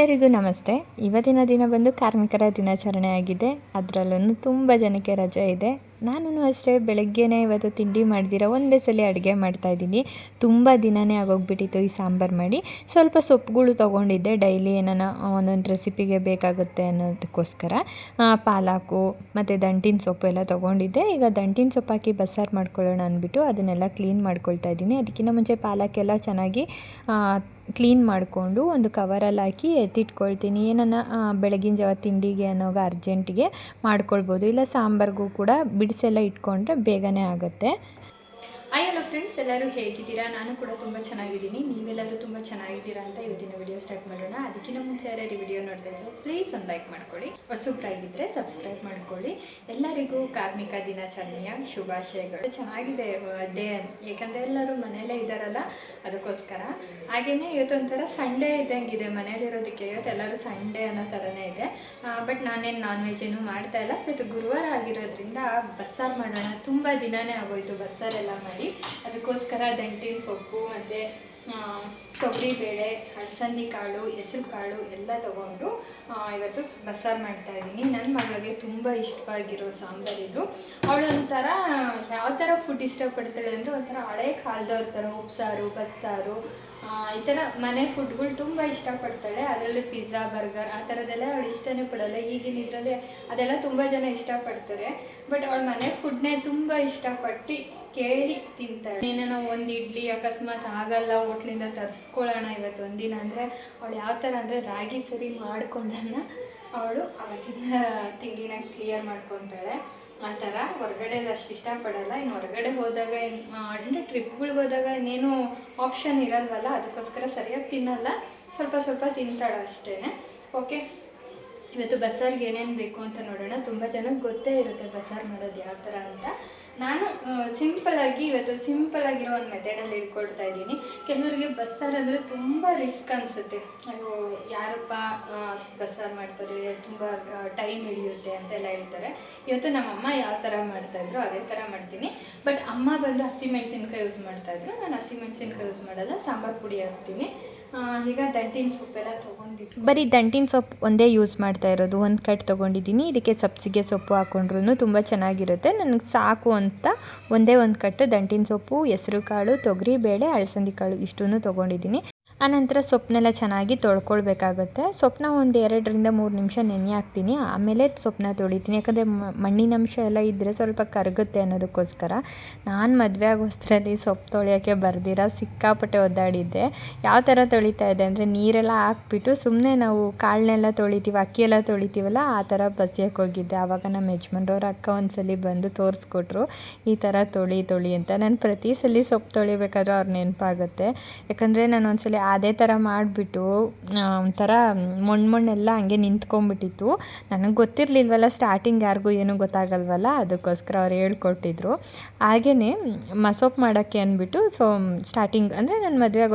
ಎಲ್ಲರಿಗೂ ನಮಸ್ತೆ. ಇವತ್ತಿನ ದಿನ ಬಂದು ಕಾರ್ಮಿಕರ ದಿನಾಚರಣೆ ಆಗಿದೆ. ಅದರಲ್ಲೂ ತುಂಬ ಜನಕ್ಕೆ ರಜೆ ಇದೆ. ನಾನು ಅಷ್ಟೇ ಬೆಳಗ್ಗೆನೇ ಇವತ್ತು ತಿಂಡಿ ಮಾಡ್ದಿರ ಒಂದೇ ಸಲ ಅಡುಗೆ ಮಾಡ್ತಾಯಿದ್ದೀನಿ ತುಂಬ ದಿನವೇ ಆಗೋಗ್ಬಿಟ್ಟಿತ್ತು ಈ ಸಾಂಬಾರು ಮಾಡಿ. ಸ್ವಲ್ಪ ಸೊಪ್ಪುಗಳು ತೊಗೊಂಡಿದ್ದೆ. ಡೈಲಿ ಏನಾನ ಒಂದೊಂದು ರೆಸಿಪಿಗೆ ಬೇಕಾಗುತ್ತೆ ಅನ್ನೋದಕ್ಕೋಸ್ಕರ. ಪಾಲಾಕು, ಮತ್ತು ದಂಟಿನ ಸೊಪ್ಪು ಎಲ್ಲ ತೊಗೊಂಡಿದ್ದೆ. ಈಗ ದಂಟಿನ ಸೊಪ್ಪು ಹಾಕಿ ಬಸ್ಸಾರು ಮಾಡ್ಕೊಳ್ಳೋಣ ಅಂದ್ಬಿಟ್ಟು ಅದನ್ನೆಲ್ಲ ಕ್ಲೀನ್ ಮಾಡ್ಕೊಳ್ತಾ ಇದ್ದೀನಿ. ಅದಕ್ಕಿಂತ ಮುಂಚೆ ಪಾಲಕ್ಕೆಲ್ಲ ಚೆನ್ನಾಗಿ ಕ್ಲೀನ್ ಮಾಡಿಕೊಂಡು ಒಂದು ಕವರಲ್ಲಿ ಹಾಕಿ ಎತ್ತಿಟ್ಕೊಳ್ತೀನಿ. ಏನನ್ನ ಬೆಳಗಿನ ಜಾವ ತಿಂಡಿಗೆ ಅನ್ನೋಗ ಅರ್ಜೆಂಟಿಗೆ ಮಾಡ್ಕೊಳ್ಬೋದು. ಇಲ್ಲ ಸಾಂಬಾರಿಗೂ ಕೂಡ ಬಿಡಿಸೆಲ್ಲ ಇಟ್ಕೊಂಡ್ರೆ ಬೇಗನೆ ಆಗುತ್ತೆ. ಹಾಯ್ ಹಲೋ ಫ್ರೆಂಡ್ಸ್ ಎಲ್ಲರೂ ಹೇಗಿದ್ದೀರಾ? ನಾನು ಕೂಡ ತುಂಬ ಚೆನ್ನಾಗಿದ್ದೀನಿ. ನೀವೆಲ್ಲರೂ ತುಂಬ ಚೆನ್ನಾಗಿದ್ದೀರಾ ಅಂತ ಇವತ್ತಿನ ವಿಡಿಯೋ ಸ್ಟಾರ್ಟ್ ಮಾಡೋಣ. ಅದಕ್ಕಿಂತ ಮುಂಚೆ ಯಾರ್ಯಾರು ವಿಡಿಯೋ ನೋಡ್ತಾ ಇದ್ದರೆ ಪ್ಲೀಸ್ ಒಂದು ಲೈಕ್ ಮಾಡ್ಕೊಳ್ಳಿ. ಹೊಸಬ್ರಾಗಿದ್ದರೆ ಸಬ್ಸ್ಕ್ರೈಬ್ ಮಾಡ್ಕೊಳ್ಳಿ. ಎಲ್ಲರಿಗೂ ಕಾರ್ಮಿಕ ದಿನಾಚರಣೆಯ ಶುಭಾಶಯಗಳು. ಚೆನ್ನಾಗಿದೆ ಡೇ ಏಕೆಂದರೆ ಎಲ್ಲರೂ ಮನೆಯಲ್ಲೇ ಇದ್ದಾರಲ್ಲ, ಅದಕ್ಕೋಸ್ಕರ. ಹಾಗೆಯೇ ಇವತ್ತೊಂಥರ ಸಂಡೇ ಇದ್ದಂಗೆ ಇದೆ ಮನೇಲಿರೋದಕ್ಕೆ ಇವತ್ತು ಎಲ್ಲರೂ ಸಂಡೇ ಅನ್ನೋ ಥರನೇ ಇದೆ. ಬಟ್ ನಾನೇನು ನಾನ್ ವೆಜ್ ಏನು ಮಾಡ್ತಾ ಇಲ್ಲ. ಇವತ್ತು ಗುರುವಾರ ಆಗಿರೋದ್ರಿಂದ ಬಸ್ಸಾರು ಮಾಡೋಣ. ತುಂಬ ದಿನವೇ ಆಗೋಯ್ತು ಬಸ್ಸಾರೆಲ್ಲ ಮಾಡಿ ಮಾಡಿ. ಅದಕ್ಕೋಸ್ಕರ ದಂಟಿನ ಸೊಪ್ಪು ಮತ್ತು ತೊಗರಿಬೇಳೆ ಅಲಸಂದಿ ಕಾಳು, ಹೆಸರು ಕಾಳು ಎಲ್ಲ ತೊಗೊಂಡು ಇವತ್ತು ಬಸ್ಸಾರು ಮಾಡ್ತಾ ಇದ್ದೀನಿ. ನನ್ನ ಮಗಳಿಗೆ ತುಂಬ ಇಷ್ಟವಾಗಿರೋ ಸಾಂಬಾರು ಇದು. ಅವಳು ಒಂಥರ ಯಾವ ಥರ ಫುಡ್ ಇಷ್ಟಪಡ್ತಾಳೆ ಅಂದರೆ ಒಂಥರ ಹಳೆ ಕಾಲದವ್ರ ಥರ ಉಪ್ಸಾರು, ಬಸ್ಸಾರು ಈ ಥರ ಮನೆ ಫುಡ್ಗಳು ತುಂಬ ಇಷ್ಟಪಡ್ತಾಳೆ. ಅದರಲ್ಲಿ ಪಿಜ್ಜಾ ಬರ್ಗರ್ ಆ ಥರದ್ದೆಲ್ಲ ಅವಳು ಇಷ್ಟನೇ ಪಡೋಲ್ಲ. ಈಗಿನ ಇದರಲ್ಲಿ ಅದೆಲ್ಲ ತುಂಬ ಜನ ಇಷ್ಟಪಡ್ತಾರೆ. ಬಟ್ ಅವಳ ಮನೆ ಫುಡ್ನೇ ತುಂಬ ಇಷ್ಟಪಟ್ಟು ಕೇಳಿ ತಿಂತಾಳೆ. ಏನೋ ಒಂದು ಇಡ್ಲಿ ಅಕಸ್ಮಾತ್ ಆಗಲ್ಲ, ಹೋಟ್ಲಿಂದ ತರಿಸ್ಕೊಳ್ಳೋಣ ಇವತ್ತು ಒಂದಿನ ಅಂದರೆ, ಅವಳು ಯಾವ ಥರ ಅಂದರೆ ರಾಗಿ ಸರಿ ಮಾಡ್ಕೊಂಡನ್ನ ಅವಳು ಅವತ್ತಿನ ತಿಂಡಿನ ಕ್ಲಿಯರ್ ಮಾಡ್ಕೊತಾಳೆ. ಆ ಥರ ಹೊರಗಡೆ ಅಷ್ಟು ಇಷ್ಟಪಡಲ್ಲ. ಇನ್ನು ಹೊರಗಡೆ ಹೋದಾಗ ಅಂದರೆ ಟ್ರಿಪ್ಗಳಿಗೆ ಹೋದಾಗ ಇನ್ನೇನು ಆಪ್ಷನ್ ಇರಲ್ವಲ್ಲ? ಅದಕ್ಕೋಸ್ಕರ ಸರಿಯಾಗಿ ತಿನ್ನಲ್ಲ. ಸ್ವಲ್ಪ ಸ್ವಲ್ಪ ತಿಂತಾಳೆ ಅಷ್ಟೇ ಓಕೆ ಇವತ್ತು ಬಸ್ಸಾರಿಗೆ ಏನೇನು ಬೇಕು ಅಂತ ನೋಡೋಣ. ತುಂಬ ಜನಕ್ಕೆ ಗೊತ್ತೇ ಇರುತ್ತೆ ಬಸ್ಸಾರು ಮಾಡೋದು ಯಾವ ಥರ ಅಂತ. ನಾನು ಸಿಂಪಲಾಗಿ ಇವತ್ತು ಸಿಂಪಲ್ ಆಗಿರೋ ಒಂದು ಮೆಥಡಲ್ಲಿ ಹೇಳ್ಕೊಡ್ತಾ ಇದ್ದೀನಿ. ಕೆಲವರಿಗೆ ಬಸ್ಸಾರು ಅಂದರೆ ತುಂಬ ರಿಸ್ಕ್ ಅನಿಸುತ್ತೆ. ಅಯ್ಯೋ, ಯಾರಪ್ಪ ಬಸ್ಸಾರು ಮಾಡ್ತಾರೆ, ತುಂಬ ಟೈಮ್ ಹಿಡಿಯುತ್ತೆ ಅಂತೆಲ್ಲ ಹೇಳ್ತಾರೆ. ಇವತ್ತು ನಮ್ಮಮ್ಮ ಯಾವ ಥರ ಮಾಡ್ತಾಯಿದ್ರು ಅದೇ ಥರ ಮಾಡ್ತೀನಿ. ಬಟ್ ಅಮ್ಮ ಬಂದು ಹಸಿಮೆಣಸಿನ್ಕಾಯಿ ಯೂಸ್ ಮಾಡ್ತಾಯಿದ್ರು ನಾನು ಹಸಿಮೆಣಸಿನ್ಕಾಯಿ ಯೂಸ್ ಮಾಡಲ್ಲ, ಸಾಂಬಾರು ಪುಡಿ ಹಾಕ್ತೀನಿ. ಬರೀ ದಂಟಿನ ಸೊಪ್ಪು ಒಂದೇ ಯೂಸ್ ಮಾಡ್ತಾ ಇರೋದು. ಒಂದು ಕಟ್ ತೊಗೊಂಡಿದ್ದೀನಿ. ಇದಕ್ಕೆ ಸಬ್ಸಿಗೆ ಸೊಪ್ಪು ಹಾಕೊಂಡ್ರು ತುಂಬ ಚೆನ್ನಾಗಿರುತ್ತೆ. ನನಗೆ ಸಾಕು ಅಂತ ಒಂದೇ ಒಂದು ಕಟ್ಟು ದಂಟಿನ ಸೊಪ್ಪು ಹೆಸರು ಕಾಳು ತೊಗರಿ ಬೇಳೆ ಅಳಸಂದಿ ಕಾಳು ಇಷ್ಟನ್ನು ತೊಗೊಂಡಿದ್ದೀನಿ. ಆನಂತರ ಸೊಪ್ಪನ್ನೆಲ್ಲ ಚೆನ್ನಾಗಿ ತೊಳ್ಕೊಳ್ಬೇಕಾಗುತ್ತೆ. ಸೊಪ್ಪನ್ನ ಒಂದು ಎರಡರಿಂದ ಮೂರು ನಿಮಿಷ ನೆನೆ ಹಾಕ್ತೀನಿ. ಆಮೇಲೆ ಸೊಪ್ಪನ್ನ ತೊಳಿತೀನಿ. ಯಾಕಂದರೆ ಮಣ್ಣಿನ ಅಂಶ ಎಲ್ಲ ಇದ್ದರೆ ಸ್ವಲ್ಪ ಕರಗುತ್ತೆ ಅನ್ನೋದಕ್ಕೋಸ್ಕರ. ನಾನು ಮದುವೆ ಆಗೋಷ್ಟರಲ್ಲಿ ಸೊಪ್ಪು ತೊಳೆಯೋಕ್ಕೆ ಬರ್ದಿರ? ಸಿಕ್ಕಾಪಟ್ಟೆ ಒದ್ದಾಡಿದ್ದೆ. ಯಾವ ಥರ ತೊಳಿತಾ ಇದೆ ಅಂದರೆ ನೀರೆಲ್ಲ ಹಾಕ್ಬಿಟ್ಟು ಸುಮ್ಮನೆ ನಾವು ಕಾಳನ್ನೆಲ್ಲ ತೊಳಿತೀವಿ, ಅಕ್ಕಿಯೆಲ್ಲ ತೊಳಿತೀವಲ್ಲ, ಆ ಥರ ಬಸಿಯಕ್ಕೆ ಹೋಗಿದ್ದೆ. ಆವಾಗ ನಮ್ಮ ಯಜಮಾನ್ರವ್ರ ಅಕ್ಕ ಒಂದ್ಸಲಿ ಬಂದು ತೋರಿಸ್ಕೊಟ್ರು, ಈ ಥರ ತೊಳಿ ತೊಳಿ ಅಂತ. ನಾನು ಪ್ರತಿ ಸಲ ಸೊಪ್ಪು ತೊಳಿಬೇಕಾದ್ರೂ ಅವ್ರು ನೆನಪಾಗುತ್ತೆ. ಯಾಕಂದರೆ ನಾನು ಒಂದ್ಸಲಿ ಅದೇ ಥರ ಮಾಡಿಬಿಟ್ಟು ಒಂಥರ ಮಣ್ಣು ಮಣ್ಣೆಲ್ಲ ಹಂಗೆ ನಿಂತ್ಕೊಂಡ್ಬಿಟ್ಟಿತ್ತು. ನನಗೆ ಗೊತ್ತಿರಲಿಲ್ವಲ್ಲ ಸ್ಟಾರ್ಟಿಂಗ್ ಯಾರಿಗೂ ಏನೂ ಗೊತ್ತಾಗಲ್ವಲ್ಲ, ಅದಕ್ಕೋಸ್ಕರ ಅವ್ರು ಹೇಳ್ಕೊಟ್ಟಿದ್ರು. ಹಾಗೆಯೇ ಮಸೋಪ್ ಮಾಡೋಕ್ಕೆ ಅಂದ್ಬಿಟ್ಟು ಸೊ ಸ್ಟಾರ್ಟಿಂಗ್ ಅಂದರೆ ನನ್ನ ಮದುವೆ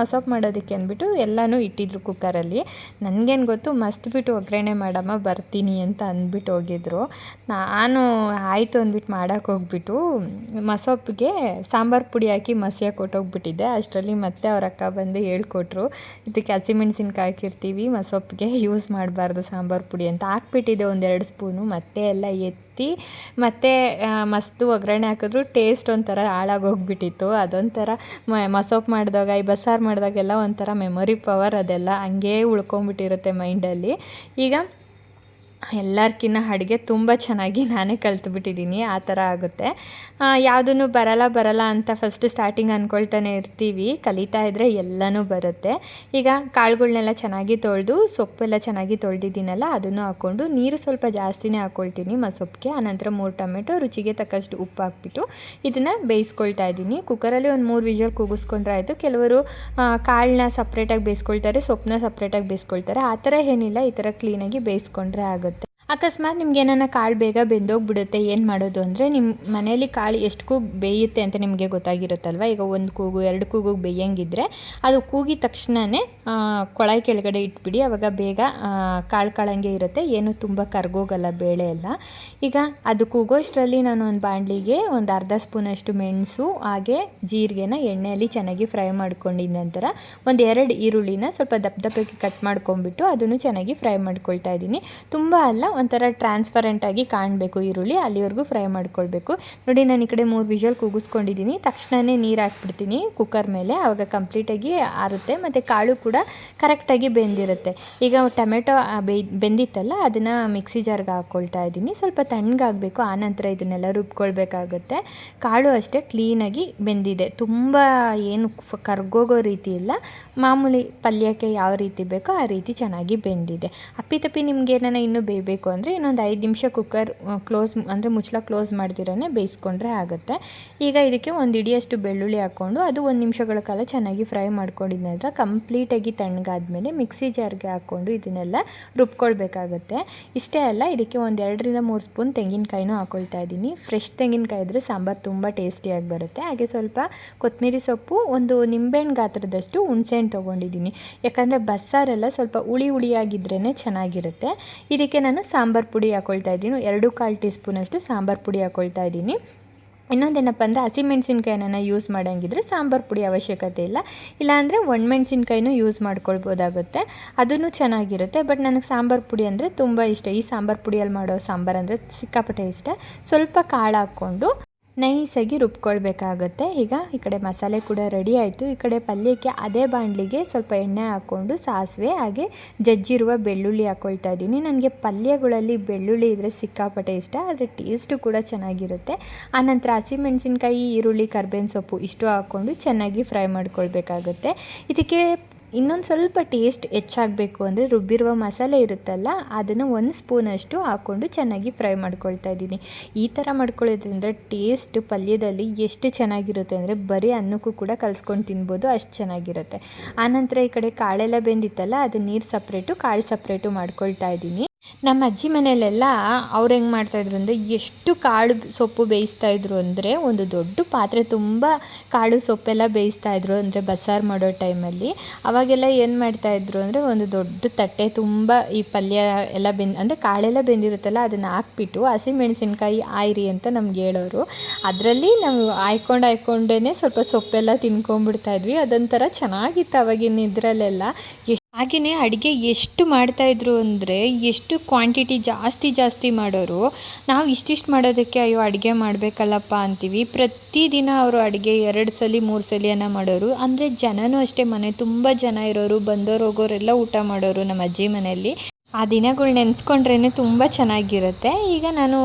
ಮಸೋಪ್ ಮಾಡೋದಕ್ಕೆ ಅಂದ್ಬಿಟ್ಟು ಎಲ್ಲನೂ ಇಟ್ಟಿದ್ರು ಕುಕ್ಕರಲ್ಲಿ ನನಗೇನು ಗೊತ್ತು, ಮಸ್ತ್ ಬಿಟ್ಟು ಒಗ್ಗರಣೆ ಮಾಡಮ್ಮ, ಬರ್ತೀನಿ ಅಂತ ಅಂದ್ಬಿಟ್ಟು ಹೋಗಿದ್ರು. ನಾನು ಆಯಿತು ಅಂದ್ಬಿಟ್ಟು ಮಾಡೋಕ್ಕೆ ಹೋಗ್ಬಿಟ್ಟು, ಮಸೋಪ್ಗೆ ಸಾಂಬಾರು ಪುಡಿ ಹಾಕಿ ಮಸಿಯಾಗಿ ಕೊಟ್ಟೋಗ್ಬಿಟ್ಟಿದ್ದೆ. ಅಷ್ಟರಲ್ಲಿ ಮತ್ತೆ ಅವ್ರ ಅಕ್ಕ ಬಂದು ಹೇಳ್ಕೊಟ್ರು. ಇದಕ್ಕೆ ಹಸಿಮೆಣಸಿನ್ಕಾಯಿ ಹಾಕಿರ್ತೀವಿ, ಮಸೊಪ್ಪಿಗೆ ಯೂಸ್ ಮಾಡಬಾರ್ದು ಸಾಂಬಾರು ಪುಡಿ ಅಂತ. ಹಾಕ್ಬಿಟ್ಟಿದ್ದೆ ಒಂದೆರಡು ಸ್ಪೂನು ಮತ್ತೆ ಎಲ್ಲ ಎತ್ತಿ, ಮತ್ತೆ ಮಸ್ತು ಒಗ್ಗರಣೆ ಹಾಕಿದ್ರು. ಟೇಸ್ಟ್ ಒಂಥರ ಹಾಳಾಗೋಗ್ಬಿಟ್ಟಿತ್ತು ಅದೊಂಥರ ಮಸೊಪ್ಪು ಮಾಡಿದಾಗ, ಈ ಬಸ್ಸಾರು ಮಾಡಿದಾಗೆಲ್ಲ ಒಂಥರ ಮೆಮೊರಿ ಪವರ್ ಅದೆಲ್ಲ ಹಂಗೇ ಉಳ್ಕೊಂಬಿಟ್ಟಿರುತ್ತೆ ಮೈಂಡಲ್ಲಿ ಈಗ ಎಲ್ಲರ್ಕಿನ್ನ ಅಡುಗೆ ತುಂಬ ಚೆನ್ನಾಗಿ ನಾನೇ ಕಲ್ತುಬಿಟ್ಟಿದ್ದೀನಿ, ಆ ಥರ ಆಗುತ್ತೆ. ಯಾವುದೂ ಬರಲ್ಲ ಬರಲ್ಲ ಅಂತ ಫಸ್ಟ್ ಸ್ಟಾರ್ಟಿಂಗ್ ಅಂದ್ಕೊಳ್ತಾನೆ ಇರ್ತೀವಿ, ಕಲಿತಾ ಇದ್ದರೆ ಎಲ್ಲನೂ ಬರುತ್ತೆ. ಈಗ ಕಾಳುಗಳ್ನೆಲ್ಲ ಚೆನ್ನಾಗಿ ತೊಳೆದು, ಸೊಪ್ಪೆಲ್ಲ ಚೆನ್ನಾಗಿ ತೊಳೆದಿದ್ದೀನಲ್ಲ, ಅದನ್ನು ಹಾಕ್ಕೊಂಡು ನೀರು ಸ್ವಲ್ಪ ಜಾಸ್ತಿನೇ ಹಾಕ್ಕೊಳ್ತೀನಿ, ಮಸೊಪ್ಪಿಗೆ ಆನಂತರ ಮೂರು ಟೊಮೆಟೊ, ರುಚಿಗೆ ತಕ್ಕಷ್ಟು ಉಪ್ಪು ಹಾಕ್ಬಿಟ್ಟು ಇದನ್ನು ಬೇಯಿಸ್ಕೊಳ್ತಾ ಇದ್ದೀನಿ. ಕುಕ್ಕರಲ್ಲಿ ಒಂದು ಮೂರು ವಿಜಲ್ ಕೂಗಿಸ್ಕೊಂಡ್ರೆ ಆಯಿತು. ಕೆಲವರು ಕಾಳನ್ನ ಸಪ್ರೇಟಾಗಿ ಬೇಯಿಸ್ಕೊಳ್ತಾರೆ, ಸೊಪ್ಪನ್ನ ಸಪ್ರೇಟಾಗಿ ಬೇಯಿಸ್ಕೊಳ್ತಾರೆ. ಆ ಥರ ಏನಿಲ್ಲ, ಈ ಥರ ಕ್ಲೀನಾಗಿ ಬೇಯಿಸ್ಕೊಂಡ್ರೆ ಆಗುತ್ತೆ. ಅಕಸ್ಮಾತ್ ನಿಮ್ಗೆ ಏನಾನ ಕಾಳು ಬೇಗ ಬೆಂದೋಗ್ಬಿಡುತ್ತೆ, ಏನು ಮಾಡೋದು ಅಂದರೆ ನಿಮ್ಮ ಮನೆಯಲ್ಲಿ ಕಾಳು ಎಷ್ಟು ಕೂಗು ಬೇಯುತ್ತೆ ಅಂತ ನಿಮಗೆ ಗೊತ್ತಾಗಿರುತ್ತಲ್ವ? ಈಗ ಒಂದು ಕೂಗು, ಎರಡು ಕೂಗು ಬೇಯಂಗಿದ್ರೆ ಅದು ಕೂಗಿದ ತಕ್ಷಣವೇ ಕೊಳಾಯಿ ಕೆಳಗಡೆ ಇಟ್ಬಿಡಿ, ಅವಾಗ ಬೇಗ ಕಾಳು ಕಾಳಂಗೆ ಇರುತ್ತೆ. ಏನು ತುಂಬ ಕರ್ಗೋಗಲ್ಲ ಬೇಳೆ ಎಲ್ಲ. ಈಗ ಅದು ಕೂಗೋಷ್ಟರಲ್ಲಿ ನಾನು ಒಂದು ಬಾಣಲಿಗೆ ಒಂದು ಅರ್ಧ ಸ್ಪೂನಷ್ಟು ಮೆಣಸು, ಹಾಗೆ ಜೀರಿಗೆನ ಎಣ್ಣೆಯಲ್ಲಿ ಚೆನ್ನಾಗಿ ಫ್ರೈ ಮಾಡ್ಕೊಂಡಿದ ನಂತರ ಒಂದು ಎರಡು ಈರುಳ್ಳಿನ ಸ್ವಲ್ಪ ದಪ್ಪ ದಪ್ಪಕ್ಕೆ ಕಟ್ ಮಾಡ್ಕೊಂಬಿಟ್ಟು ಅದನ್ನು ಚೆನ್ನಾಗಿ ಫ್ರೈ ಮಾಡ್ಕೊಳ್ತಾ ಇದ್ದೀನಿ. ತುಂಬ ಅಲ್ಲ ಒಂಥರ ಟ್ರಾನ್ಸ್ಪರೆಂಟಾಗಿ ಕಾಣಬೇಕು ಈರುಳ್ಳಿ, ಅಲ್ಲಿವರೆಗೂ ಫ್ರೈ ಮಾಡ್ಕೊಳ್ಬೇಕು. ನೋಡಿ, ನಾನು ಈ ಕಡೆ ಮೂರು ವಿಷಲ್ ಕೂಗಿಸ್ಕೊಂಡಿದ್ದೀನಿ ತಕ್ಷಣವೇ ನೀರು ಹಾಕ್ಬಿಡ್ತೀನಿ ಕುಕ್ಕರ್ ಮೇಲೆ. ಆವಾಗ ಕಂಪ್ಲೀಟಾಗಿ ಆರುತ್ತೆ. ಮತ್ತು ಕಾಳು ಕೂಡ ಕರೆಕ್ಟಾಗಿ ಬೆಂದಿರುತ್ತೆ. ಈಗ ಟೊಮೆಟೊ ಬೆಂದಿತ್ತಲ್ಲ, ಅದನ್ನು ಮಿಕ್ಸಿ ಜಾರ್ಗೆ ಹಾಕ್ಕೊಳ್ತಾ ಇದ್ದೀನಿ ಸ್ವಲ್ಪ ತಣ್ಣಗಾಗಬೇಕು ಆನಂತರ ಇದನ್ನೆಲ್ಲ ರುಬ್ಕೊಳ್ಬೇಕಾಗುತ್ತೆ. ಕಾಳು ಅಷ್ಟೇ ಕ್ಲೀನಾಗಿ ಬೆಂದಿದೆ. ತುಂಬ ಏನು ಕರ್ಗೋಗೋ ರೀತಿ ಇಲ್ಲ. ಮಾಮೂಲಿ ಪಲ್ಯಕ್ಕೆ ಯಾವ ರೀತಿ ಬೇಕೋ ಆ ರೀತಿ ಚೆನ್ನಾಗಿ ಬೆಂದಿದೆ. ಅಪ್ಪಿತಪ್ಪಿ, ನಿಮ್ಗೆ ಏನಾನ ಇನ್ನೂ ಬೇಯಬೇಕು ಅಂದರೆ ಇನ್ನೊಂದು ಐದು ನಿಮಿಷ ಕುಕ್ಕರ್ ಕ್ಲೋಸ್ ಅಂದರೆ ಮುಚ್ಚಳ ಕ್ಲೋಸ್ ಮಾಡ್ದಿರೇ ಬೇಯಿಸ್ಕೊಂಡ್ರೆ ಆಗುತ್ತೆ. ಈಗ ಇದಕ್ಕೆ ಒಂದು ಇಡಿಯಷ್ಟು ಬೆಳ್ಳುಳ್ಳಿ ಹಾಕ್ಕೊಂಡು ಅದು ಒಂದು ನಿಮಿಷಗಳ ಕಾಲ ಚೆನ್ನಾಗಿ ಫ್ರೈ ಮಾಡ್ಕೊಂಡಿದ ನಂತರ ಕಂಪ್ಲೀಟಾಗಿ ತಣ್ಣಗಾದ್ಮೇಲೆ ಮಿಕ್ಸಿ ಜಾರ್ಗೆ ಹಾಕ್ಕೊಂಡು ಇದನ್ನೆಲ್ಲ ರುಬ್ಕೊಳ್ಬೇಕಾಗುತ್ತೆ. ಇಷ್ಟೇ ಅಲ್ಲ, ಇದಕ್ಕೆ ಒಂದು ಎರಡರಿಂದ ಮೂರು ಸ್ಪೂನ್ ತೆಂಗಿನಕಾಯಿನೂ ಹಾಕ್ಕೊಳ್ತಾ ಇದ್ದೀನಿ. ಫ್ರೆಶ್ ತೆಂಗಿನಕಾಯಿ ಇದ್ದರೆ ಸಾಂಬಾರು ತುಂಬ ಟೇಸ್ಟಿಯಾಗಿ ಬರುತ್ತೆ. ಹಾಗೆ ಸ್ವಲ್ಪ ಕೊತ್ತಂಬರಿ ಸೊಪ್ಪು, ಒಂದು ನಿಂಬೆಹಣ್ಣು ಗಾತ್ರದಷ್ಟು ಹುಣಸೆಹಣ್ಣು ತೊಗೊಂಡಿದ್ದೀನಿ. ಯಾಕಂದರೆ ಬಸ್ಸಾರೆಲ್ಲ ಸ್ವಲ್ಪ ಹುಳಿ ಹುಳಿಯಾಗಿದ್ರೇ ಚೆನ್ನಾಗಿರುತ್ತೆ. ಇದಕ್ಕೆ ನಾನು ಸಾಂಬಾರು ಪುಡಿ ಹಾಕ್ಕೊಳ್ತಾ ಇದ್ದೀನಿ. ಎರಡು ಕಾಲು ಟೀ ಸ್ಪೂನಷ್ಟು ಸಾಂಬಾರು ಪುಡಿ ಹಾಕ್ಕೊಳ್ತಾ ಇದ್ದೀನಿ. ಇನ್ನೊಂದೇನಪ್ಪ ಅಂದರೆ ಹಸಿಮೆಣ್ಸಿನ್ಕಾಯಿನ ಯೂಸ್ ಮಾಡೋಂಗಿದ್ರೆ ಸಾಂಬಾರು ಪುಡಿ ಅವಶ್ಯಕತೆ ಇಲ್ಲ. ಇಲ್ಲಾಂದರೆ ಒಣಮೆಣ್ಸಿನ್ಕಾಯಿನೂ ಯೂಸ್ ಮಾಡ್ಕೊಳ್ಬೋದಾಗುತ್ತೆ. ಅದೂ ಚೆನ್ನಾಗಿರುತ್ತೆ. ಬಟ್ ನನಗೆ ಸಾಂಬಾರು ಪುಡಿ ಅಂದರೆ ತುಂಬ ಇಷ್ಟ. ಈ ಸಾಂಬಾರು ಪುಡಿಯಲ್ಲಿ ಮಾಡೋ ಸಾಂಬಾರು ಅಂದರೆ ಸಿಕ್ಕಾಪಟ್ಟೆ ಇಷ್ಟ. ಸ್ವಲ್ಪ ಕಾಳು ಹಾಕ್ಕೊಂಡು ನೈಸಾಗಿ ರುಬ್ಕೊಳ್ಬೇಕಾಗುತ್ತೆ. ಈಗ ಈ ಕಡೆ ಮಸಾಲೆ ಕೂಡ ರೆಡಿ ಆಯಿತು. ಈ ಕಡೆ ಪಲ್ಯಕ್ಕೆ ಅದೇ ಬಾಣಲಿಗೆ ಸ್ವಲ್ಪ ಎಣ್ಣೆ ಹಾಕ್ಕೊಂಡು ಸಾಸಿವೆ, ಹಾಗೆ ಜಜ್ಜಿರುವ ಬೆಳ್ಳುಳ್ಳಿ ಹಾಕ್ಕೊಳ್ತಾ ಇದ್ದೀನಿ. ನನಗೆ ಪಲ್ಯಗಳಲ್ಲಿ ಬೆಳ್ಳುಳ್ಳಿ ಇದ್ದರೆ ಸಿಕ್ಕಾಪಟ್ಟೆ ಇಷ್ಟ, ಆದರೆ ಟೇಸ್ಟು ಕೂಡ ಚೆನ್ನಾಗಿರುತ್ತೆ. ಆನಂತರ ಹಸಿಮೆಣಸಿನ್ಕಾಯಿ, ಈರುಳ್ಳಿ, ಕರ್ಬೇವಿನ ಸೊಪ್ಪು ಇಷ್ಟು ಹಾಕ್ಕೊಂಡು ಚೆನ್ನಾಗಿ ಫ್ರೈ ಮಾಡ್ಕೊಳ್ಬೇಕಾಗುತ್ತೆ. ಇದಕ್ಕೆ ಇನ್ನೊಂದು ಸ್ವಲ್ಪ ಟೇಸ್ಟ್ ಹೆಚ್ಚಾಗಬೇಕು ಅಂದರೆ ರುಬ್ಬಿರುವ ಮಸಾಲೆ ಇರುತ್ತಲ್ಲ, ಅದನ್ನು ಒಂದು ಸ್ಪೂನಷ್ಟು ಹಾಕ್ಕೊಂಡು ಚೆನ್ನಾಗಿ ಫ್ರೈ ಮಾಡ್ಕೊಳ್ತಾ ಇದ್ದೀನಿ. ಈ ಥರ ಮಾಡ್ಕೊಳ್ಳೋದ್ರಿಂದ ಟೇಸ್ಟ್ ಪಲ್ಯದಲ್ಲಿ ಎಷ್ಟು ಚೆನ್ನಾಗಿರುತ್ತೆ ಅಂದರೆ ಬರೀ ಅನ್ನಕ್ಕೂ ಕೂಡ ಕಲಿಸ್ಕೊಂಡು ತಿನ್ಬೋದು, ಅಷ್ಟು ಚೆನ್ನಾಗಿರುತ್ತೆ. ಆನಂತರ ಈ ಕಡೆ ಕಾಳೆಲ್ಲ ಬೆಂದಿತ್ತಲ್ಲ ಅದು ನೀರು ಸಪ್ರೇಟು, ಕಾಳು ಸಪ್ರೇಟು ಮಾಡ್ಕೊಳ್ತಾ ಇದ್ದೀನಿ. ನಮ್ಮ ಅಜ್ಜಿ ಮನೆಯಲ್ಲೆಲ್ಲ ಅವ್ರು ಹೆಂಗೆ ಮಾಡ್ತಾಯಿದ್ರು ಅಂದರೆ ಎಷ್ಟು ಕಾಳು ಸೊಪ್ಪು ಬೇಯಿಸ್ತಾಯಿದ್ರು ಅಂದರೆ ಒಂದು ದೊಡ್ಡ ಪಾತ್ರೆ ತುಂಬ ಕಾಳು ಸೊಪ್ಪೆಲ್ಲ ಬೇಯಿಸ್ತಾಯಿದ್ರು ಅಂದರೆ ಬಸ್ಸಾರು ಮಾಡೋ ಟೈಮಲ್ಲಿ. ಅವಾಗೆಲ್ಲ ಏನು ಮಾಡ್ತಾಯಿದ್ರು ಅಂದರೆ ಒಂದು ದೊಡ್ಡ ತಟ್ಟೆ ತುಂಬ ಈ ಪಲ್ಯ ಎಲ್ಲ ಬೆಂದು ಅಂದರೆ ಕಾಳೆಲ್ಲ ಬೆಂದಿರುತ್ತಲ್ಲ ಅದನ್ನು ಹಾಕ್ಬಿಟ್ಟು ಹಸಿಮೆಣಸಿನ್ಕಾಯಿ ಆಯ್ರಿ ಅಂತ ನಮ್ಗೆ ಹೇಳೋರು. ಅದರಲ್ಲಿ ನಾವು ಆಯ್ಕೊಂಡು ಆಯ್ಕೊಂಡೇ ಸ್ವಲ್ಪ ಸೊಪ್ಪೆಲ್ಲ ತಿನ್ಕೊಂಡ್ಬಿಡ್ತಾಯಿದ್ವಿ ಅದೊಂಥರ ಚೆನ್ನಾಗಿತ್ತು ಅವಾಗಿನ ಇದರಲ್ಲೆಲ್ಲ. ಹಾಗೆಯೇ ಅಡುಗೆ ಎಷ್ಟು ಮಾಡ್ತಾಯಿದ್ರು ಅಂದರೆ ಎಷ್ಟು ಕ್ವಾಂಟಿಟಿ ಜಾಸ್ತಿ ಜಾಸ್ತಿ ಮಾಡೋರು, ನಾವು ಇಷ್ಟಿಷ್ಟು ಮಾಡೋದಕ್ಕೆ ಅಯ್ಯೋ ಅಡುಗೆ ಮಾಡಬೇಕಲ್ಲಪ್ಪ ಅಂತೀವಿ. ಪ್ರತಿದಿನ ಅವರು ಅಡುಗೆ ಎರಡು ಸಲ, ಮೂರು ಸಲಿಯನ್ನ ಮಾಡೋರು. ಅಂದರೆ ಜನನೂ ಅಷ್ಟೇ, ಮನೆ ತುಂಬ ಜನ ಇರೋರು, ಬಂದೋರು ಹೋಗೋರೆಲ್ಲ ಊಟ ಮಾಡೋರು ನಮ್ಮ ಅಜ್ಜಿ ಮನೆಯಲ್ಲಿ. ಆ ದಿನಗಳು ನೆನೆಸ್ಕೊಂಡ್ರೇ ತುಂಬ ಚೆನ್ನಾಗಿರುತ್ತೆ. ಈಗ ನಾನು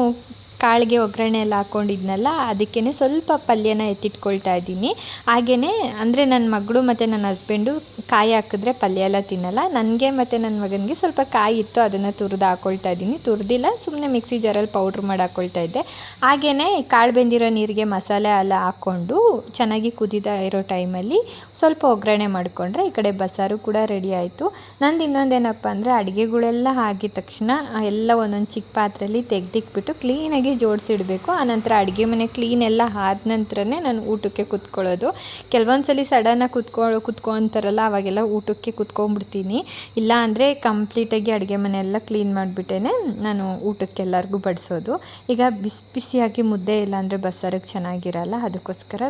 ಕಾಳಿಗೆ ಒಗ್ಗರಣೆ ಎಲ್ಲ ಹಾಕ್ಕೊಂಡಿದ್ನಲ್ಲ ಅದಕ್ಕೇ ಸ್ವಲ್ಪ ಪಲ್ಯನ ಎತ್ತಿಟ್ಕೊಳ್ತಾ ಇದ್ದೀನಿ. ಹಾಗೆಯೇ ಅಂದರೆ ನನ್ನ ಮಗಳು ಮತ್ತು ನನ್ನ ಹಸ್ಬೆಂಡು ಕಾಯಿ ಹಾಕಿದ್ರೆ ಪಲ್ಯ ಎಲ್ಲ ತಿನ್ನಲ್ಲ. ನನಗೆ ಮತ್ತು ನನ್ನ ಮಗನಿಗೆ ಸ್ವಲ್ಪ ಕಾಯಿ ಇತ್ತು, ಅದನ್ನು ತುರಿದು ಹಾಕ್ಕೊಳ್ತಾ ಇದ್ದೀನಿ. ತುರಿದಿಲ್ಲ ಸುಮ್ಮನೆ ಮಿಕ್ಸಿ ಜಾರಲ್ಲಿ ಪೌಡ್ರ್ ಮಾಡಿ ಹಾಕ್ಕೊಳ್ತಾ ಇದ್ದೆ. ಹಾಗೆಯೇ ಕಾಳು ಬೆಂದಿರೋ ನೀರಿಗೆ ಮಸಾಲೆ ಎಲ್ಲ ಹಾಕ್ಕೊಂಡು ಚೆನ್ನಾಗಿ ಕುದಿದ ಇರೋ ಟೈಮಲ್ಲಿ ಸ್ವಲ್ಪ ಒಗ್ಗರಣೆ ಮಾಡಿಕೊಂಡ್ರೆ ಈ ಕಡೆ ಬಸ್ಸಾರು ಕೂಡ ರೆಡಿ ಆಯಿತು. ನಂದು ಇನ್ನೊಂದೇನಪ್ಪ ಅಂದರೆ ಅಡುಗೆಗಳೆಲ್ಲ ಆಗಿದ ತಕ್ಷಣ ಎಲ್ಲ ಒಂದೊಂದು ಚಿಕ್ಕ ಪಾತ್ರೆಯಲ್ಲಿ ತೆಗೆದಿಕ್ಬಿಟ್ಟು ಕ್ಲೀನಾಗಿ ಜೋಡಿಸಿಡಬೇಕು. ಆನಂತರ ಅಡುಗೆ ಮನೆ ಕ್ಲೀನ್ ಎಲ್ಲ ಆದ ನಂತರನೇ ನಾನು ಊಟಕ್ಕೆ ಕುತ್ಕೊಳ್ಳೋದು. ಕೆಲವೊಂದು ಸಲ ಸಡನ್ನಾಗಿ ಕುತ್ಕೊ, ಕುತ್ಕೊಂತಾರಲ್ಲ, ಅವಾಗೆಲ್ಲ ಊಟಕ್ಕೆ ಕುತ್ಕೊಂಡ್ಬಿಡ್ತೀನಿ ಇಲ್ಲ ಅಂದರೆ ಕಂಪ್ಲೀಟಾಗಿ ಅಡುಗೆ ಮನೆಯೆಲ್ಲ ಕ್ಲೀನ್ ಮಾಡಿಬಿಟ್ಟೇನೆ ನಾನು ಊಟಕ್ಕೆ ಎಲ್ಲರಿಗೂ ಬಡಿಸೋದು. ಈಗ ಬಿಸಿ ಬಿಸಿಯಾಗಿ ಮುದ್ದೆ ಇಲ್ಲ ಅಂದರೆ ಬಸ್ಸಾರಿಗೆ ಚೆನ್ನಾಗಿರಲ್ಲ, ಅದಕ್ಕೋಸ್ಕರ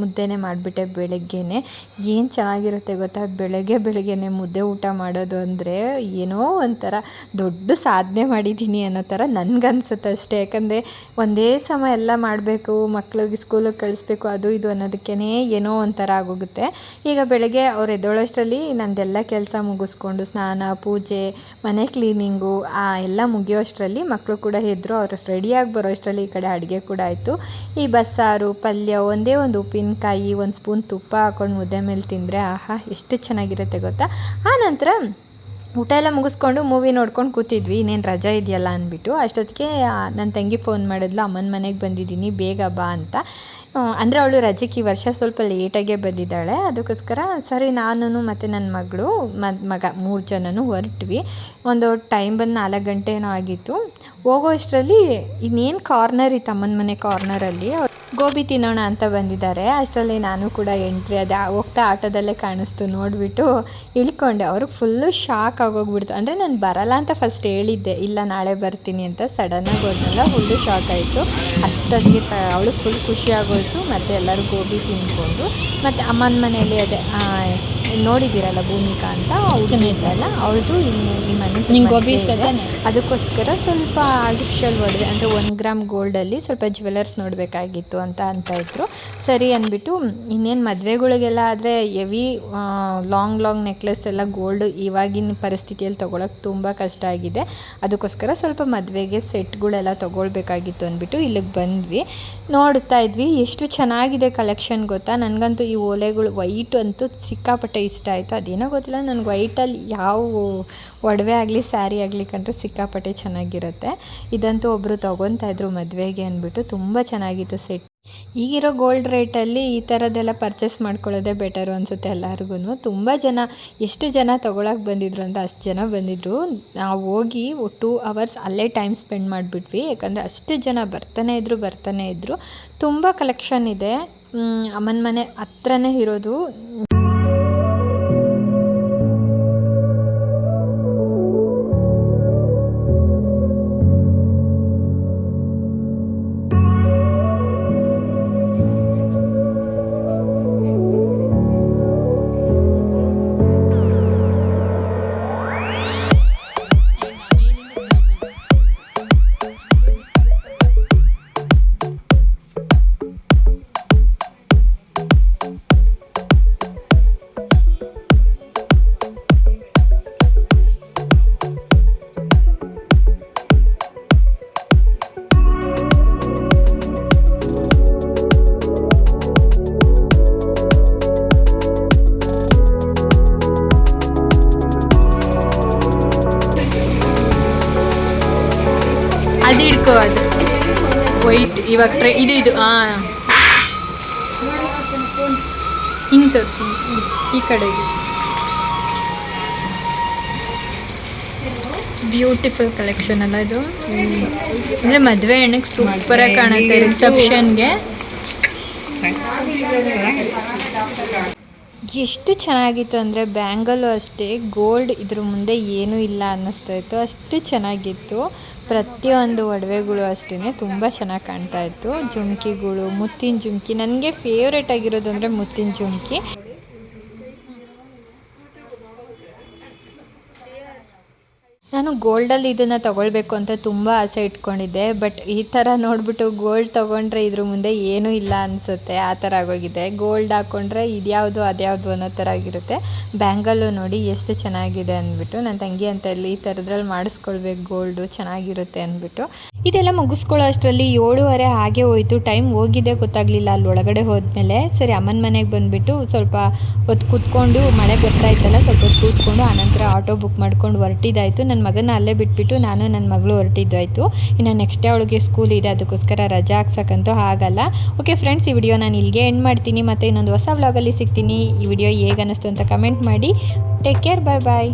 ಮುದ್ದೆನೇ ಮಾಡಿಬಿಟ್ಟೆ ಬೆಳಗ್ಗೆನೇ. ಏನು ಚೆನ್ನಾಗಿರುತ್ತೆ ಗೊತ್ತಾ? ಬೆಳಗ್ಗೆ ಬೆಳಗ್ಗೆನೆ ಮುದ್ದೆ ಊಟ ಮಾಡೋದು ಅಂದರೆ ಏನೋ ಒಂಥರ ದೊಡ್ಡ ಸಾಧನೆ ಮಾಡಿದ್ದೀನಿ ಅನ್ನೋ ಥರ ನನಗನ್ಸುತ್ತೆ ಅಷ್ಟೇ ಯಾಕಂದರೆ ಒಂದೇ ಸಮ ಎಲ್ಲ ಮಾಡಬೇಕು, ಮಕ್ಳಿಗೆ ಸ್ಕೂಲಿಗೆ ಕಳಿಸ್ಬೇಕು, ಅದು ಇದು ಅನ್ನೋದಕ್ಕೇ ಏನೋ ಒಂಥರ ಆಗೋಗುತ್ತೆ. ಈಗ ಬೆಳಗ್ಗೆ ಅವ್ರು ಎದ್ದೋಳಷ್ಟರಲ್ಲಿ ನಂದೆಲ್ಲ ಕೆಲಸ ಮುಗಿಸ್ಕೊಂಡು ಸ್ನಾನ, ಪೂಜೆ, ಮನೆ ಕ್ಲೀನಿಂಗು ಆ ಎಲ್ಲ ಮುಗಿಯೋಷ್ಟರಲ್ಲಿ ಮಕ್ಕಳು ಕೂಡ ಎದ್ರು ಅವರು ರೆಡಿಯಾಗಿ ಬರೋಷ್ಟರಲ್ಲಿ ಈ ಕಡೆ ಅಡುಗೆ ಕೂಡ ಆಯಿತು. ಈ ಬಸ್ಸಾರು, ಪಲ್ಯ ಒಂದೇ ಒಂದು ಉಪ್ಪಿನಕಾಯಿ, ಒಂದು ಸ್ಪೂನ್ ತುಪ್ಪ ಹಾಕ್ಕೊಂಡು ಮುದ್ದೆ ಮೇಲೆ ತಿಂದರೆ ಆಹಾ, ಎಷ್ಟು ಚೆನ್ನಾಗಿರುತ್ತೆ ಗೊತ್ತಾ? ಆ ನಂತರ ಊಟ ಎಲ್ಲ ಮುಗಿಸ್ಕೊಂಡು ಮೂವಿ ನೋಡ್ಕೊಂಡು ಕೂತಿದ್ವಿ. ಇನ್ನೇನು ರಜಾ ಇದೆಯಲ್ಲ ಅಂದ್ಬಿಟ್ಟು. ಅಷ್ಟೊತ್ತಿಗೆ ನನ್ನ ತಂಗಿ ಫೋನ್ ಮಾಡಿದ್ಲು. ಅಮ್ಮನ ಮನೆಗೆ ಬಂದಿದ್ದೀನಿ. ಬೇಗ ಬಾ ಅಂತ. ಅಂದರೆ ಅವಳು ರಜೆಗೆ ಈ ವರ್ಷ ಸ್ವಲ್ಪ ಲೇಟಾಗೇ ಬಂದಿದ್ದಾಳೆ. ಅದಕ್ಕೋಸ್ಕರ ಸರಿ ನಾನು ಮತ್ತು ನನ್ನ ಮಗಳು ಮಗ ಮೂರು ಜನನೂ ಹೊರಟ್ವಿ. ಒಂದು ಟೈಮ್ ಬಂದು ನಾಲ್ಕು ಗಂಟೆ ಆಗಿತ್ತು. ಹೋಗೋ ಅಷ್ಟರಲ್ಲಿ ಇನ್ನೇನು ಕಾರ್ನರ್ ಇತ್ತು ಅಮ್ಮನ ಮನೆ ಕಾರ್ನರಲ್ಲಿ ಅವ್ರು ಗೋಬಿ ತಿನ್ನೋಣ ಅಂತ ಬಂದಿದ್ದಾರೆ. ಅಷ್ಟರಲ್ಲಿ ನಾನು ಕೂಡ ಎಂಟ್ರಿ ಅದೇ. ಹೋಗ್ತಾ ಆಟೋದಲ್ಲೇ ಕಾಣಿಸ್ತು. ನೋಡಿಬಿಟ್ಟು ಇಳ್ಕೊಂಡೆ. ಅವ್ರಿಗೆ ಫುಲ್ಲು ಶಾಕ್ ಆಗೋಗ್ಬಿಡ್ತು. ಅಂದರೆ ನಾನು ಬರಲ್ಲ ಅಂತ ಫಸ್ಟ್ ಹೇಳಿದ್ದೆ. ಇಲ್ಲ, ನಾಳೆ ಬರ್ತೀನಿ ಅಂತ. ಸಡನ್ನಾಗಿ ಹೋದ್ನಲ್ಲ ಫುಲ್ಲು ಶಾಕ್ ಆಯಿತು. ಅಷ್ಟೊತ್ತಿಗೆ ಅವಳು ಫುಲ್ ಖುಷಿ ಆಗೋಯ್ತು ಮತ್ತು ಎಲ್ಲರೂ ಗೋಬಿ ತಿನ್ಕೊಂಡು ಮತ್ತು ಅಮ್ಮನ ಮನೆಯಲ್ಲಿ ಅದೇ ನೋಡಿದ್ದೀರಲ್ಲ ಭೂಮಿಕಾ ಅಂತ? ಅವ್ರು ಇದ್ದಲ್ಲ ಅವ್ರದ್ದು ಇನ್ನು ಈ ಮನೆ ಅದಕ್ಕೋಸ್ಕರ ಸ್ವಲ್ಪ ಆರ್ಟಿಫಿಷಿಯಲ್ ಒಡವೆ ಅಂದರೆ ಒಂದು ಗ್ರಾಮ್ ಗೋಲ್ಡಲ್ಲಿ ಸ್ವಲ್ಪ ಜ್ಯುವೆಲರ್ಸ್ ನೋಡಬೇಕಾಗಿತ್ತು ಅಂತ ಅಂತ ಇದ್ರು. ಸರಿ ಅಂದ್ಬಿಟ್ಟು ಇನ್ನೇನು ಮದುವೆಗಳಿಗೆಲ್ಲ ಆದರೆ ಎವಿ ಲಾಂಗ್ ಲಾಂಗ್ ನೆಕ್ಲೆಸ್ ಎಲ್ಲ ಗೋಲ್ಡ್ ಇವಾಗಿನ ಪರಿಸ್ಥಿತಿಯಲ್ಲಿ ತೊಗೊಳಕ್ಕೆ ತುಂಬ ಕಷ್ಟ ಆಗಿದೆ. ಅದಕ್ಕೋಸ್ಕರ ಸ್ವಲ್ಪ ಮದುವೆಗೆ ಸೆಟ್ಗಳೆಲ್ಲ ತೊಗೊಳ್ಬೇಕಾಗಿತ್ತು ಅಂದ್ಬಿಟ್ಟು ಇಲ್ಲಿಗೆ ಬಂದ್ವಿ. ನೋಡ್ತಾ ಇದ್ವಿ ಎಷ್ಟು ಚೆನ್ನಾಗಿದೆ ಕಲೆಕ್ಷನ್ ಗೊತ್ತಾ? ನನಗಂತೂ ಈ ಓಲೆಗಳು ವೈಟ್ ಅಂತೂ ಸಿಕ್ಕಾಪಟ್ಟೆ ಇಷ್ಟ ಆಯಿತು. ಅದೇನೋ ಗೊತ್ತಿಲ್ಲ. ನನಗೆ ವೈಟಲ್ಲಿ ಯಾವ ಒಡವೆ ಆಗಲಿ ಸ್ಯಾರಿ ಆಗಲಿ ಕಂಡ್ರೆ ಸಿಕ್ಕಾಪಟ್ಟೆ ಚೆನ್ನಾಗಿರುತ್ತೆ. ಇದಂತೂ ಒಬ್ಬರು ತೊಗೊತಾ ಇದ್ರು ಮದುವೆಗೆ ಅಂದ್ಬಿಟ್ಟು ತುಂಬ ಚೆನ್ನಾಗಿತ್ತು ಸೆಟ್ ಈಗಿರೋ ಗೋಲ್ಡ್ ರೇಟಲ್ಲಿ ಈ ಥರದ್ದೆಲ್ಲ ಪರ್ಚೇಸ್ ಮಾಡ್ಕೊಳ್ಳೋದೇ ಬೆಟರು ಅನಿಸುತ್ತೆ ಎಲ್ಲರಿಗೂ ತುಂಬ ಜನ, ಎಷ್ಟು ಜನ ತೊಗೊಳಕ್ಕೆ ಬಂದಿದ್ರು ಅಂತ ಅಷ್ಟು ಜನ ಬಂದಿದ್ದರು ನಾವು ಹೋಗಿ ಟೂ ಅವರ್ಸ್ ಅಲ್ಲೇ ಟೈಮ್ ಸ್ಪೆಂಡ್ ಮಾಡಿಬಿಟ್ವಿ. ಯಾಕಂದರೆ ಅಷ್ಟು ಜನ ಬರ್ತಾನೆ ಇದ್ದರು ಬರ್ತಾನೆ ಇದ್ದರು ತುಂಬ ಕಲೆಕ್ಷನ್ ಇದೆ. ಅಮ್ಮನ ಮನೆ ಹತ್ರನೇ ಇರೋದು. ಇವಾಗ ಟ್ರೈ ಇದು ಇದು ಹಾಂ ಹಿಂಗೆ ತೋರಿಸಿ ಈ ಕಡೆ ಬ್ಯೂಟಿಫುಲ್ ಕಲೆಕ್ಷನ್ ಅಲ್ಲ ಇದು. ಅಂದರೆ ಮದುವೆ ಹೆಣ್ಣಿಗೆ ಆಗಿ ಕಾಣುತ್ತೆ ರಿಸೆಪ್ಷನ್ಗೆ ಎಷ್ಟು ಚೆನ್ನಾಗಿತ್ತು ಅಂದರೆ ಬ್ಯಾಂಗಲ್ಲು ಅಷ್ಟೇ ಗೋಲ್ಡ್ ಇದ್ರ ಮುಂದೆ ಏನೂ ಇಲ್ಲ ಅನ್ನಿಸ್ತಾ ಇತ್ತು. ಅಷ್ಟು ಚೆನ್ನಾಗಿತ್ತು. ಪ್ರತಿಯೊಂದು ಒಡವೆಗಳು ಅಷ್ಟೇ ತುಂಬ ಚೆನ್ನಾಗಿ ಕಾಣ್ತಾ ಇತ್ತು. ಜುಮ್ಕಿಗಳು, ಮುತ್ತಿನ ಜುಮ್ಕಿ, ನನಗೆ ಫೇವ್ರೇಟ್ ಆಗಿರೋದು ಅಂದರೆ ಮುತ್ತಿನ ಜುಮ್ಕಿ. ನಾನು ಗೋಲ್ಡಲ್ಲಿ ಇದನ್ನು ತಗೊಳ್ಬೇಕು ಅಂತ ತುಂಬ ಆಸೆ ಇಟ್ಕೊಂಡಿದ್ದೆ, ಬಟ್ ಈ ಥರ ನೋಡಿಬಿಟ್ಟು ಗೋಲ್ಡ್ ತೊಗೊಂಡ್ರೆ ಇದ್ರ ಮುಂದೆ ಏನೂ ಇಲ್ಲ ಅನಿಸುತ್ತೆ, ಆ ಥರ ಆಗೋಗಿದೆ. ಗೋಲ್ಡ್ ಹಾಕ್ಕೊಂಡ್ರೆ ಇದ್ಯಾವುದು ಅದ್ಯಾವುದು ಅನ್ನೋ ಥರ ಆಗಿರುತ್ತೆ. ಬ್ಯಾಂಗಲ್ಲು ನೋಡಿ ಎಷ್ಟು ಚೆನ್ನಾಗಿದೆ ಅಂದ್ಬಿಟ್ಟು ನನ್ನ ತಂಗಿ ಅಂತ ಇಲ್ಲಿ ಈ ಥರದ್ರಲ್ಲಿ ಮಾಡಿಸ್ಕೊಳ್ಬೇಕು ಗೋಲ್ಡು, ಚೆನ್ನಾಗಿರುತ್ತೆ ಅಂದ್ಬಿಟ್ಟು. ಇದೆಲ್ಲ ಮುಗಿಸ್ಕೊಳ್ಳೋ ಅಷ್ಟರಲ್ಲಿ ಏಳುವರೆ ಹಾಗೆ ಹೋಯಿತು. ಟೈಮ್ ಹೋಗಿದೆ ಗೊತ್ತಾಗಲಿಲ್ಲ. ಅಲ್ಲಿ ಒಳಗಡೆ ಹೋದ್ಮೇಲೆ ಸರಿ ಅಮ್ಮನ ಮನೆಗೆ ಬಂದುಬಿಟ್ಟು ಸ್ವಲ್ಪ ಹೊತ್ತು ಕೂತ್ಕೊಂಡು ಮಳೆ ಬರ್ತಾ ಇತ್ತಲ್ಲ, ಸ್ವಲ್ಪ ಹೊತ್ತು ಕೂತ್ಕೊಂಡು ಆನಂತರ ಆಟೋ ಬುಕ್ ಮಾಡ್ಕೊಂಡು ಹೊರಟಿದ್ದಾಯಿತು. ನನ್ನ ಮಗನ ಅಲ್ಲೇ ಬಿಟ್ಬಿಟ್ಟು ನಾನು ನನ್ನ ಮಗಳು ಹೊರಟಿದ್ದಾಯಿತು. ಇನ್ನು ನೆಕ್ಸ್ಟ್ ಡೇ ಅವಳಿಗೆ ಸ್ಕೂಲ್ ಇದೆ, ಅದಕ್ಕೋಸ್ಕರ ರಜಾ ಹಾಕ್ಸಕ್ಕಂತೂ ಆಗಲ್ಲ. ಓಕೆ ಫ್ರೆಂಡ್ಸ್ ಈ ವಿಡಿಯೋ ನಾನು ಇಲ್ಲಿಗೆ ಎಂಡ್ ಮಾಡ್ತೀನಿ. ಮತ್ತು ಇನ್ನೊಂದು ಹೊಸ ವ್ಲಾಗಲ್ಲಿ ಸಿಗ್ತೀನಿ. ಈ ವಿಡಿಯೋ ಹೇಗೆ ಅನ್ನಿಸ್ತು ಅಂತ ಕಮೆಂಟ್ ಮಾಡಿ. ಟೇಕ್ ಕೇರ್ ಬಾಯ್ ಬಾಯ್